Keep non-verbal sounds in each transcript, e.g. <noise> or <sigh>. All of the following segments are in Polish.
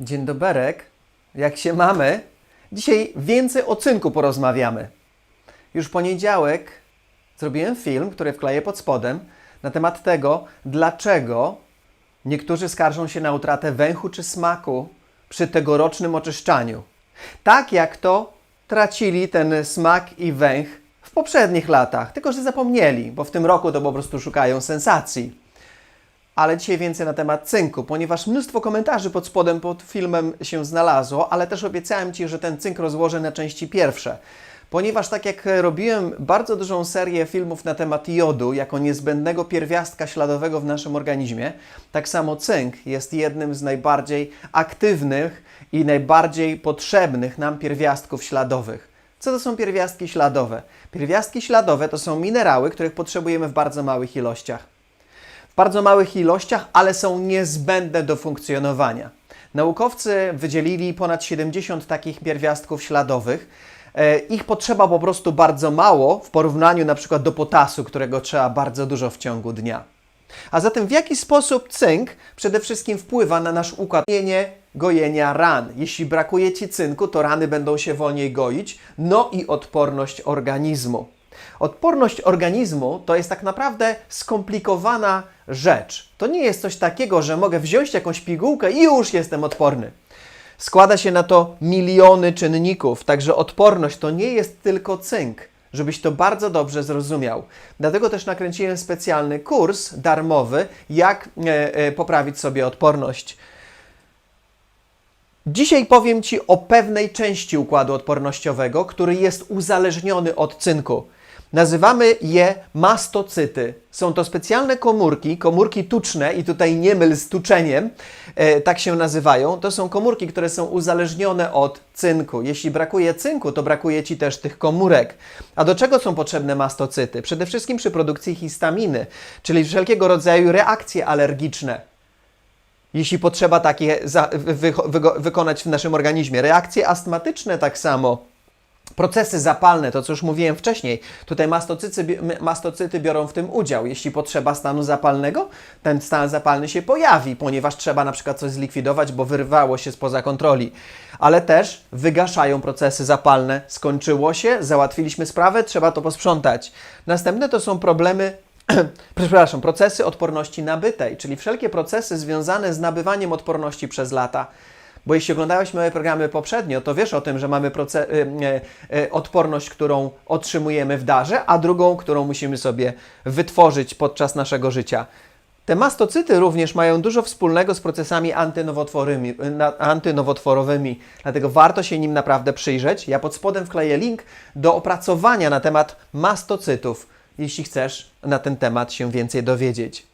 Dzień doberek, jak się mamy? Dzisiaj więcej o cynku porozmawiamy. Już poniedziałek zrobiłem film, który wkleję pod spodem, na temat tego, dlaczego niektórzy skarżą się na utratę węchu czy smaku przy tegorocznym oczyszczaniu. Tak jak to tracili ten smak i węch w poprzednich latach, tylko że zapomnieli, bo w tym roku to po prostu szukają sensacji. Ale dzisiaj więcej na temat cynku, ponieważ mnóstwo komentarzy pod spodem pod filmem się znalazło, ale też obiecałem Ci, że ten cynk rozłożę na części pierwsze. Ponieważ tak jak robiłem bardzo dużą serię filmów na temat jodu jako niezbędnego pierwiastka śladowego w naszym organizmie, tak samo cynk jest jednym z najbardziej aktywnych i najbardziej potrzebnych nam pierwiastków śladowych. Co to są pierwiastki śladowe? Pierwiastki śladowe to są minerały, których potrzebujemy w bardzo małych ilościach bardzo małych ilościach, ale są niezbędne do funkcjonowania. Naukowcy wydzielili ponad 70 takich pierwiastków śladowych. E, Ich potrzeba po prostu bardzo mało w porównaniu na przykład do potasu, którego trzeba bardzo dużo w ciągu dnia. A zatem w jaki sposób cynk przede wszystkim wpływa na nasz układ gojenia ran? Jeśli brakuje Ci cynku, to rany będą się wolniej goić, no i odporność organizmu. Odporność organizmu to jest tak naprawdę skomplikowana rzecz. To nie jest coś takiego, że mogę wziąć jakąś pigułkę i już jestem odporny. Składa się na to miliony czynników, także odporność to nie jest tylko cynk, żebyś to bardzo dobrze zrozumiał. Dlatego też nakręciłem specjalny kurs darmowy, jak e, e, poprawić sobie odporność. Dzisiaj powiem Ci o pewnej części układu odpornościowego, który jest uzależniony od cynku. Nazywamy je mastocyty. Są to specjalne komórki, komórki tuczne, i tutaj nie myl z tuczeniem, e, tak się nazywają. To są komórki, które są uzależnione od cynku. Jeśli brakuje cynku, to brakuje Ci też tych komórek. A do czego są potrzebne mastocyty? Przede wszystkim przy produkcji histaminy, czyli wszelkiego rodzaju reakcje alergiczne jeśli potrzeba takie za, wy, wy, wykonać w naszym organizmie. Reakcje astmatyczne tak samo. Procesy zapalne, to co już mówiłem wcześniej, tutaj mastocyty, mastocyty biorą w tym udział. Jeśli potrzeba stanu zapalnego, ten stan zapalny się pojawi, ponieważ trzeba na przykład coś zlikwidować, bo wyrwało się spoza kontroli. Ale też wygaszają procesy zapalne. Skończyło się, załatwiliśmy sprawę, trzeba to posprzątać. Następne to są problemy <clears throat> przepraszam, procesy odporności nabytej, czyli wszelkie procesy związane z nabywaniem odporności przez lata. Bo jeśli oglądałeś moje programy poprzednio, to wiesz o tym, że mamy y, y, y, odporność, którą otrzymujemy w darze, a drugą, którą musimy sobie wytworzyć podczas naszego życia. Te mastocyty również mają dużo wspólnego z procesami antynowotworowymi, dlatego warto się nim naprawdę przyjrzeć. Ja pod spodem wkleję link do opracowania na temat mastocytów, jeśli chcesz na ten temat się więcej dowiedzieć.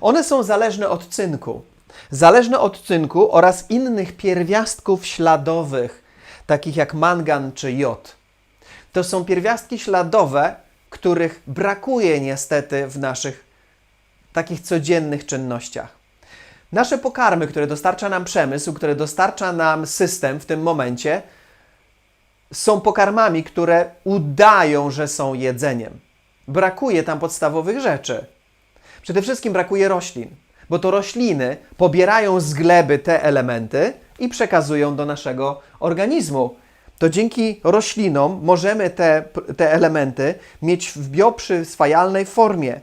One są zależne od cynku. Zależne od cynku oraz innych pierwiastków śladowych, takich jak mangan czy jod. To są pierwiastki śladowe, których brakuje niestety w naszych takich codziennych czynnościach. Nasze pokarmy, które dostarcza nam przemysł, które dostarcza nam system w tym momencie, są pokarmami, które udają, że są jedzeniem. Brakuje tam podstawowych rzeczy. Przede wszystkim brakuje roślin, bo to rośliny pobierają z gleby te elementy i przekazują do naszego organizmu. To dzięki roślinom możemy te, te elementy mieć w bioprzyswajalnej formie,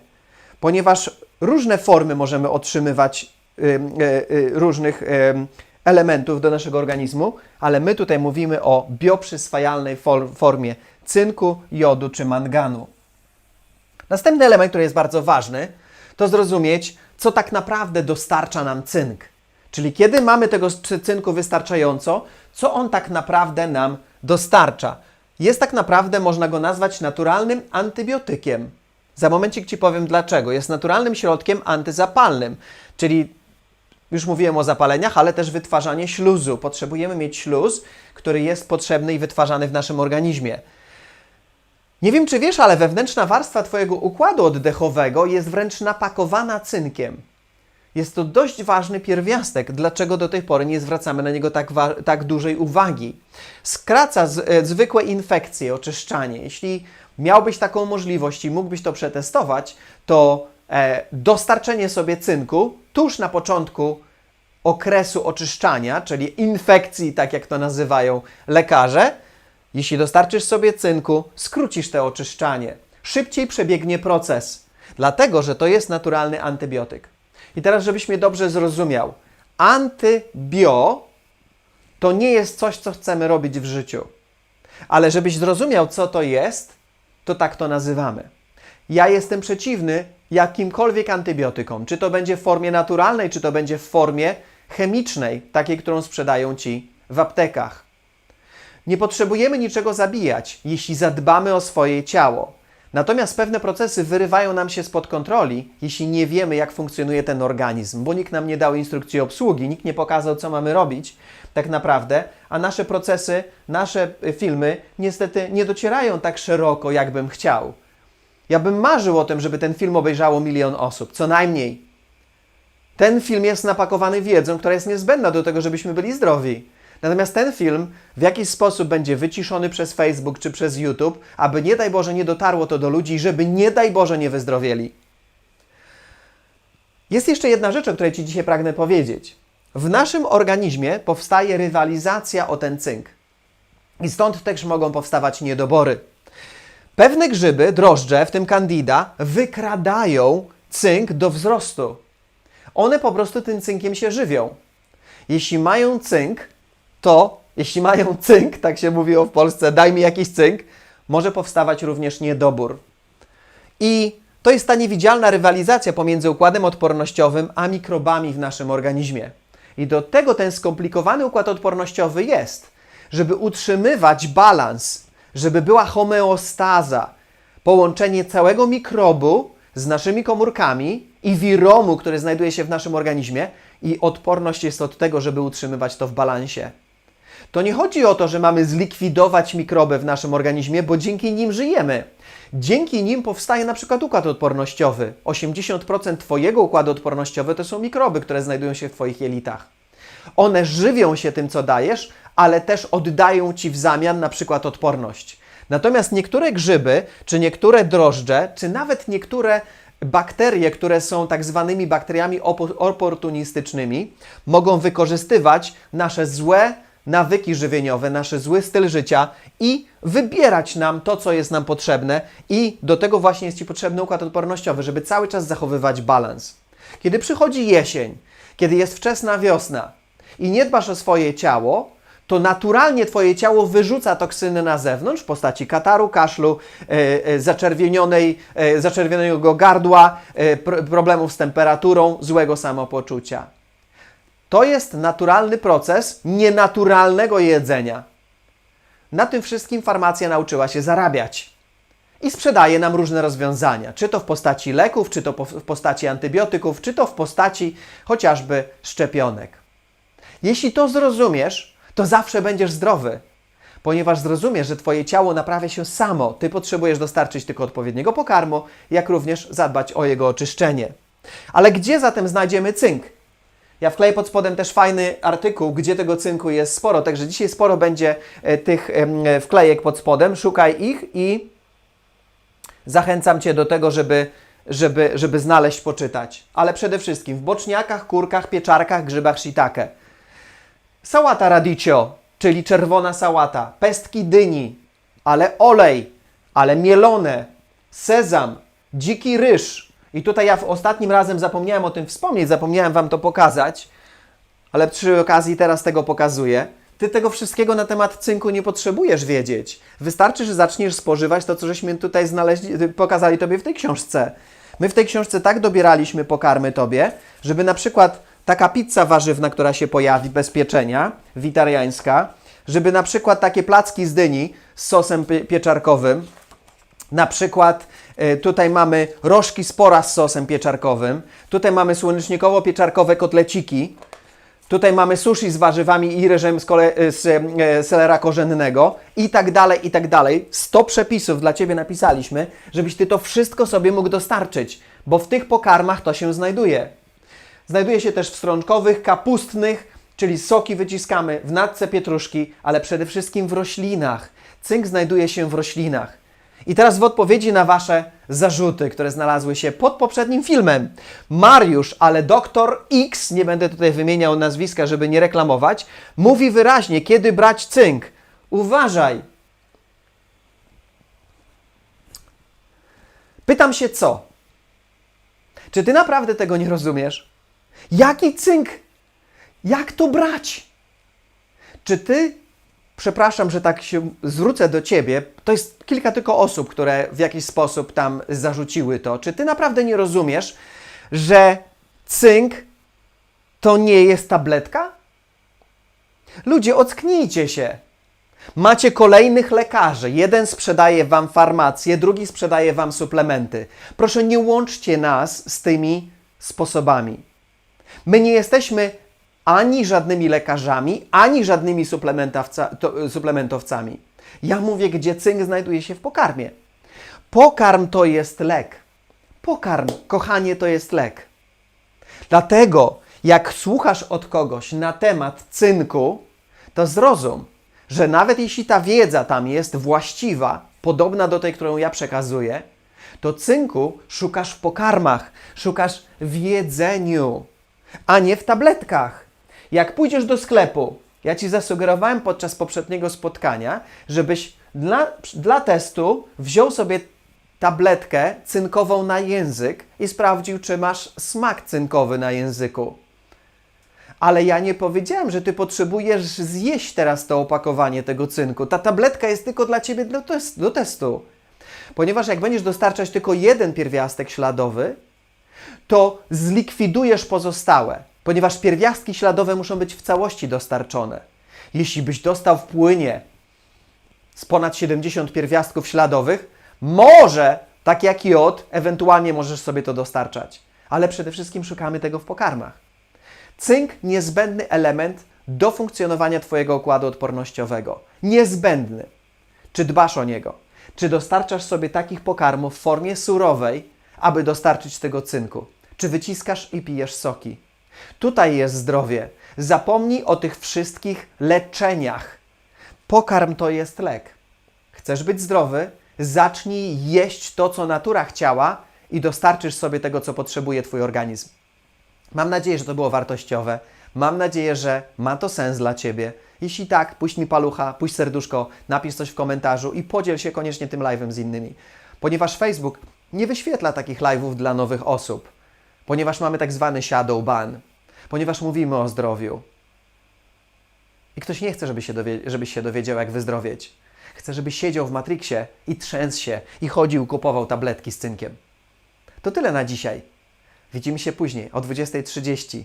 ponieważ różne formy możemy otrzymywać y, y, y, różnych ym, elementów do naszego organizmu, ale my tutaj mówimy o bioprzyswajalnej for, formie cynku, jodu czy manganu. Następny element, który jest bardzo ważny, to zrozumieć, co tak naprawdę dostarcza nam cynk. Czyli kiedy mamy tego cynku wystarczająco, co on tak naprawdę nam dostarcza. Jest tak naprawdę, można go nazwać naturalnym antybiotykiem. Za momencik Ci powiem dlaczego. Jest naturalnym środkiem antyzapalnym, czyli już mówiłem o zapaleniach, ale też wytwarzanie śluzu. Potrzebujemy mieć śluz, który jest potrzebny i wytwarzany w naszym organizmie. Nie wiem, czy wiesz, ale wewnętrzna warstwa Twojego układu oddechowego jest wręcz napakowana cynkiem. Jest to dość ważny pierwiastek, dlaczego do tej pory nie zwracamy na niego tak, tak dużej uwagi. Skraca z, e, zwykłe infekcje, oczyszczanie. Jeśli miałbyś taką możliwość i mógłbyś to przetestować, to e, dostarczenie sobie cynku tuż na początku okresu oczyszczania, czyli infekcji, tak jak to nazywają lekarze, jeśli dostarczysz sobie cynku, skrócisz to oczyszczanie. Szybciej przebiegnie proces, dlatego że to jest naturalny antybiotyk. I teraz, żebyś mnie dobrze zrozumiał, antybio to nie jest coś, co chcemy robić w życiu. Ale żebyś zrozumiał, co to jest, to tak to nazywamy. Ja jestem przeciwny jakimkolwiek antybiotykom, czy to będzie w formie naturalnej, czy to będzie w formie chemicznej, takiej, którą sprzedają ci w aptekach. Nie potrzebujemy niczego zabijać, jeśli zadbamy o swoje ciało. Natomiast pewne procesy wyrywają nam się spod kontroli, jeśli nie wiemy, jak funkcjonuje ten organizm, bo nikt nam nie dał instrukcji obsługi, nikt nie pokazał, co mamy robić tak naprawdę, a nasze procesy, nasze y, filmy niestety nie docierają tak szeroko, jak bym chciał. Ja bym marzył o tym, żeby ten film obejrzało milion osób, co najmniej. Ten film jest napakowany wiedzą, która jest niezbędna do tego, żebyśmy byli zdrowi. Natomiast ten film w jakiś sposób będzie wyciszony przez Facebook czy przez YouTube, aby nie daj Boże nie dotarło to do ludzi, żeby nie daj Boże nie wyzdrowieli. Jest jeszcze jedna rzecz, o której Ci dzisiaj pragnę powiedzieć. W naszym organizmie powstaje rywalizacja o ten cynk. I stąd też mogą powstawać niedobory. Pewne grzyby, drożdże, w tym candida, wykradają cynk do wzrostu. One po prostu tym cynkiem się żywią. Jeśli mają cynk, to jeśli mają cynk, tak się mówiło w Polsce, daj mi jakiś cynk, może powstawać również niedobór. I to jest ta niewidzialna rywalizacja pomiędzy układem odpornościowym a mikrobami w naszym organizmie. I do tego ten skomplikowany układ odpornościowy jest, żeby utrzymywać balans, żeby była homeostaza, połączenie całego mikrobu z naszymi komórkami i wiromu, który znajduje się w naszym organizmie, i odporność jest od tego, żeby utrzymywać to w balansie. To nie chodzi o to, że mamy zlikwidować mikroby w naszym organizmie, bo dzięki nim żyjemy. Dzięki nim powstaje na przykład układ odpornościowy. 80% Twojego układu odpornościowego to są mikroby, które znajdują się w Twoich jelitach. One żywią się tym, co dajesz, ale też oddają Ci w zamian na przykład odporność. Natomiast niektóre grzyby, czy niektóre drożdże, czy nawet niektóre bakterie, które są tak zwanymi bakteriami opo- oportunistycznymi, mogą wykorzystywać nasze złe nawyki żywieniowe, nasz zły styl życia i wybierać nam to, co jest nam potrzebne, i do tego właśnie jest Ci potrzebny układ odpornościowy, żeby cały czas zachowywać balans. Kiedy przychodzi jesień, kiedy jest wczesna wiosna i nie dbasz o swoje ciało, to naturalnie Twoje ciało wyrzuca toksyny na zewnątrz w postaci kataru, kaszlu, e, e, zaczerwienionej, e, zaczerwionego gardła, e, pr- problemów z temperaturą, złego samopoczucia. To jest naturalny proces nienaturalnego jedzenia. Na tym wszystkim farmacja nauczyła się zarabiać. I sprzedaje nam różne rozwiązania, czy to w postaci leków, czy to w postaci antybiotyków, czy to w postaci chociażby szczepionek. Jeśli to zrozumiesz, to zawsze będziesz zdrowy, ponieważ zrozumiesz, że Twoje ciało naprawia się samo. Ty potrzebujesz dostarczyć tylko odpowiedniego pokarmu, jak również zadbać o jego oczyszczenie. Ale gdzie zatem znajdziemy cynk? Ja wkleję pod spodem też fajny artykuł, gdzie tego cynku jest sporo, także dzisiaj sporo będzie e, tych e, wklejek pod spodem. Szukaj ich i zachęcam Cię do tego, żeby, żeby, żeby znaleźć, poczytać. Ale przede wszystkim w boczniakach, kurkach, pieczarkach, grzybach shiitake. Sałata radicchio, czyli czerwona sałata, pestki dyni, ale olej, ale mielone, sezam, dziki ryż. I tutaj ja w ostatnim razem zapomniałem o tym wspomnieć, zapomniałem Wam to pokazać, ale przy okazji teraz tego pokazuję. Ty tego wszystkiego na temat cynku nie potrzebujesz wiedzieć. Wystarczy, że zaczniesz spożywać to, co żeśmy tutaj znaleźli, pokazali Tobie w tej książce. My w tej książce tak dobieraliśmy pokarmy Tobie, żeby na przykład taka pizza warzywna, która się pojawi bez pieczenia, witariańska, żeby na przykład takie placki z dyni z sosem pie- pieczarkowym, na przykład e, tutaj mamy rożki spora z sosem pieczarkowym, tutaj mamy słonecznikowo-pieczarkowe kotleciki, tutaj mamy sushi z warzywami i ryżem z, kole, e, z e, selera korzennego i tak dalej, i tak dalej. 100 przepisów dla Ciebie napisaliśmy, żebyś Ty to wszystko sobie mógł dostarczyć, bo w tych pokarmach to się znajduje. Znajduje się też w strączkowych, kapustnych, czyli soki wyciskamy w natce pietruszki, ale przede wszystkim w roślinach. Cynk znajduje się w roślinach. I teraz w odpowiedzi na Wasze zarzuty, które znalazły się pod poprzednim filmem, Mariusz, ale doktor X, nie będę tutaj wymieniał nazwiska, żeby nie reklamować, mówi wyraźnie, kiedy brać cynk. Uważaj. Pytam się co? Czy ty naprawdę tego nie rozumiesz? Jaki cynk? Jak to brać? Czy ty, przepraszam, że tak się zwrócę do ciebie, to jest kilka tylko osób, które w jakiś sposób tam zarzuciły to. Czy ty naprawdę nie rozumiesz, że cynk to nie jest tabletka? Ludzie, ocknijcie się. Macie kolejnych lekarzy. Jeden sprzedaje wam farmację, drugi sprzedaje wam suplementy. Proszę, nie łączcie nas z tymi sposobami. My nie jesteśmy ani żadnymi lekarzami, ani żadnymi suplementowca, to, suplementowcami. Ja mówię, gdzie cynk znajduje się w pokarmie. Pokarm to jest lek. Pokarm, kochanie, to jest lek. Dlatego, jak słuchasz od kogoś na temat cynku, to zrozum, że nawet jeśli ta wiedza tam jest właściwa, podobna do tej, którą ja przekazuję, to cynku szukasz w pokarmach, szukasz w jedzeniu, a nie w tabletkach. Jak pójdziesz do sklepu, ja Ci zasugerowałem podczas poprzedniego spotkania, żebyś dla, dla testu wziął sobie tabletkę cynkową na język i sprawdził, czy masz smak cynkowy na języku. Ale ja nie powiedziałem, że ty potrzebujesz zjeść teraz to opakowanie tego cynku. Ta tabletka jest tylko dla ciebie do, tes- do testu. Ponieważ jak będziesz dostarczać tylko jeden pierwiastek śladowy, to zlikwidujesz pozostałe, ponieważ pierwiastki śladowe muszą być w całości dostarczone. Jeśli byś dostał w płynie z ponad 70 pierwiastków śladowych, może, tak jak jod, ewentualnie możesz sobie to dostarczać. Ale przede wszystkim szukamy tego w pokarmach. Cynk niezbędny element do funkcjonowania Twojego układu odpornościowego. Niezbędny. Czy dbasz o niego? Czy dostarczasz sobie takich pokarmów w formie surowej, aby dostarczyć tego cynku? Czy wyciskasz i pijesz soki? Tutaj jest zdrowie. Zapomnij o tych wszystkich leczeniach. Pokarm to jest lek. Chcesz być zdrowy? Zacznij jeść to, co natura chciała i dostarczysz sobie tego, co potrzebuje Twój organizm. Mam nadzieję, że to było wartościowe. Mam nadzieję, że ma to sens dla Ciebie. Jeśli tak, puść mi palucha, puść serduszko, napisz coś w komentarzu i podziel się koniecznie tym live'em z innymi. Ponieważ Facebook nie wyświetla takich live'ów dla nowych osób. Ponieważ mamy tak zwany shadow ban. Ponieważ mówimy o zdrowiu. I ktoś nie chce, żeby się dowie- żebyś się dowiedział, jak wyzdrowieć. Chce, żebyś siedział w Matrixie i trzęsł się i chodził, kupował tabletki z cynkiem. To tyle na dzisiaj. Widzimy się później o 20.30.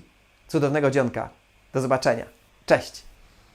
Cudownego dzionka. Do zobaczenia. Cześć.